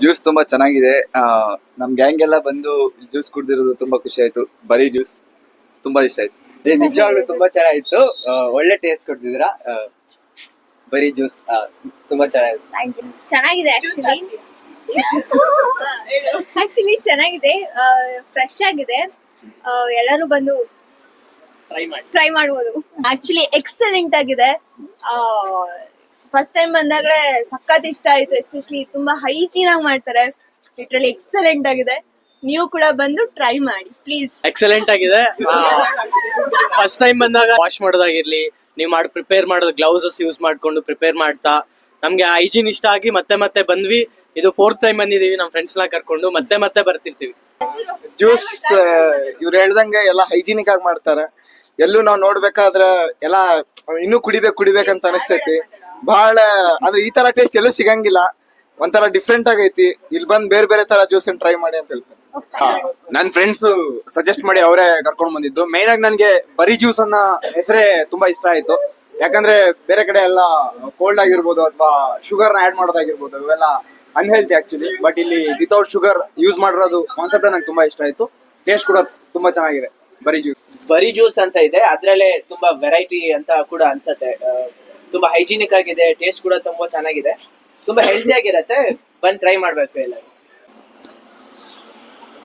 Juice ತುಂಬಾ ಚೆನ್ನಾಗಿದೆ. ಆ, ನಮ್ ಗ್ಯಾಂಗ್ ಎಲ್ಲ ಬಂದು ಜ್ಯೂಸ್ ಕುಡ್ದಿರೋದು ತುಂಬಾ ಖುಷಿ ಆಯ್ತು. ಬರೀ ಜ್ಯೂಸ್ ತುಂಬಾ ಇಷ್ಟ ಆಯ್ತು. ನಿಜವಾಗ್ಲೂ ತುಂಬಾ ಚೆನ್ನಾಗಿತ್ತು. ಆ, ಒಳ್ಳೆ ಟೇಸ್ಟ್ ಕೊಡ್ತಿದ್ರ ಬರೀ ಜ್ಯೂಸ್ ತುಂಬಾ ಚೆನ್ನಾಗಿತ್ತು ಚೆನ್ನಾಗಿದೆ ಆಕ್ಚುಲಿ ಆಕ್ಚುಲಿ ಚೆನ್ನಾಗಿದೆ. ಫ್ರೆಶ್ ಆಗಿದೆ. ಆ, ಎಲ್ಲರೂ ಬಂದು ಟ್ರೈ ಮಾಡ್ಬೋದು. ಆಕ್ಚುಲಿ ಎಕ್ಸಲೆಂಟ್ ಆಗಿದೆ. ಫಸ್ಟ್ ಟೈಮ್ ಬಂದಾಗಲೇ ಸಖತ್ ಇಷ್ಟ ಆಯ್ತು ಎಸ್ಪೆಷಲಿ ತುಂಬಾ ಹೈಜೀನ್ ಆಗಿ ಮಾಡ್ತಾರೆ. ಲಿಟ್ರಲಿ ಎಕ್ಸಲೆಂಟ್ ಆಗಿದೆ. ನೀವು ಕೂಡ ಬಂದು ಟ್ರೈ ಮಾಡಿ ಪ್ಲೀಸ್ ಎಕ್ಸಲೆಂಟ್ ಆಗಿದೆ. ಫಸ್ಟ್ ಟೈಮ್ ಬಂದಾಗ ವಾಶ್ ಮಾಡೋದಾಗಿರ್ಲಿ ನೀವು ಮಾಡಿ ಪ್ರಿಪೇರ್ ಮಾಡೋದು ಗ್ಲೌಸಸ್ ಯೂಸ್ ಮಾಡ್ಕೊಂಡು ಪ್ರಿಪೇರ್ ಮಾಡ್ತಾ ನಮ್ಗೆ ಹೈಜೀನ್ ಇಷ್ಟ ಆಗಿ ಮತ್ತೆ ಮತ್ತೆ ಬಂದ್ವಿ. ಇದು ಫೋರ್ತ್ ಟೈಮ್ ಬಂದಿದೀವಿ ನಮ್ಮ ಫ್ರೆಂಡ್ಸ್ನ ಕರ್ಕೊಂಡು ಮತ್ತೆ ಮತ್ತೆ ಬರ್ತಿರ್ತೀವಿ. ಜ್ಯೂಸ್ ಇವ್ರು ಹೇಳ್ದಂಗೆ ಎಲ್ಲ ಹೈಜೀನಿಕ್ ಆಗಿ ಮಾಡ್ತಾರೆ. ಎಲ್ಲೂ ನಾವು ನೋಡ್ಬೇಕಾದ್ರ ಎಲ್ಲ ಇನ್ನೂ ಕುಡಿಬೇಕು ಕುಡಿಬೇಕಂತ ಅನಿಸ್ತೈತಿ. ಬಹಳ ಅಂದ್ರೆ ಈ ತರ ಟೇಸ್ಟ್ ಎಲ್ಲೂ ಸಿಗಂಗಿಲ್ಲ. ಒಂಥರ ಡಿಫ್ರೆಂಟ್ ಆಗೈತಿ. ಇಲ್ಲಿ ಬಂದ್ ಬೇರೆ ಬೇರೆ ತರ ಜ್ಯೂಸ್ ಟ್ರೈ ಮಾಡಿ ಅಂತ ಹೇಳ್ತಾರೆ ನನ್ ಫ್ರೆಂಡ್ಸ್ ಸಜೆಸ್ಟ್ ಮಾಡಿ ಅವರೇ ಕರ್ಕೊಂಡ್ ಬಂದಿದ್ದು. ಮೇನ್ ಆಗಿ ನನ್ಗೆ ಬರೀ ಜ್ಯೂಸ್ ಅನ್ನ ಹೆಸರೇ ತುಂಬಾ ಇಷ್ಟ ಆಯ್ತು. ಯಾಕಂದ್ರೆ ಬೇರೆ ಕಡೆ ಎಲ್ಲ ಕೋಲ್ಡ್ ಆಗಿರ್ಬೋದು ಅಥವಾ ಶುಗರ್ನ ಆಡ್ ಮಾಡೋದಾಗಿರ್ಬೋದು ಇವೆಲ್ಲ ಅನ್ಹೆಲ್ತಿ ಆಕ್ಚುಲಿ ಬಟ್ ಇಲ್ಲಿ ವಿತೌಟ್ ಶುಗರ್ ಯೂಸ್ ಮಾಡಿರೋದು ಕಾನ್ಸೆಪ್ಟ್ ನಂಗೆ ತುಂಬಾ ಇಷ್ಟ ಆಯ್ತು. ಟೇಸ್ಟ್ ಕೂಡ ತುಂಬಾ ಚೆನ್ನಾಗಿದೆ. ಬರೀ ಜ್ಯೂಸ್ ಬರೀ ಜ್ಯೂಸ್ ಅಂತ ಇದೆ. ಅದ್ರಲ್ಲೇ ತುಂಬಾ ವೆರೈಟಿ ಅಂತ ಕೂಡ ಅನ್ಸತ್ತೆ. ತುಂಬಾ ಹೈಜಿನಿಕ್ ಆಗಿದೆ ಟೇಸ್ಟ್ ಕೂಡ ತುಂಬಾ ಚೆನ್ನಾಗಿದೆ. ತುಂಬಾ ಹೆಲ್ದಿ ಆಗಿರತ್ತೆ. ಬಂದ್ ಟ್ರೈ ಮಾಡ್ಬೇಕು ಎಲ್ಲರೂ.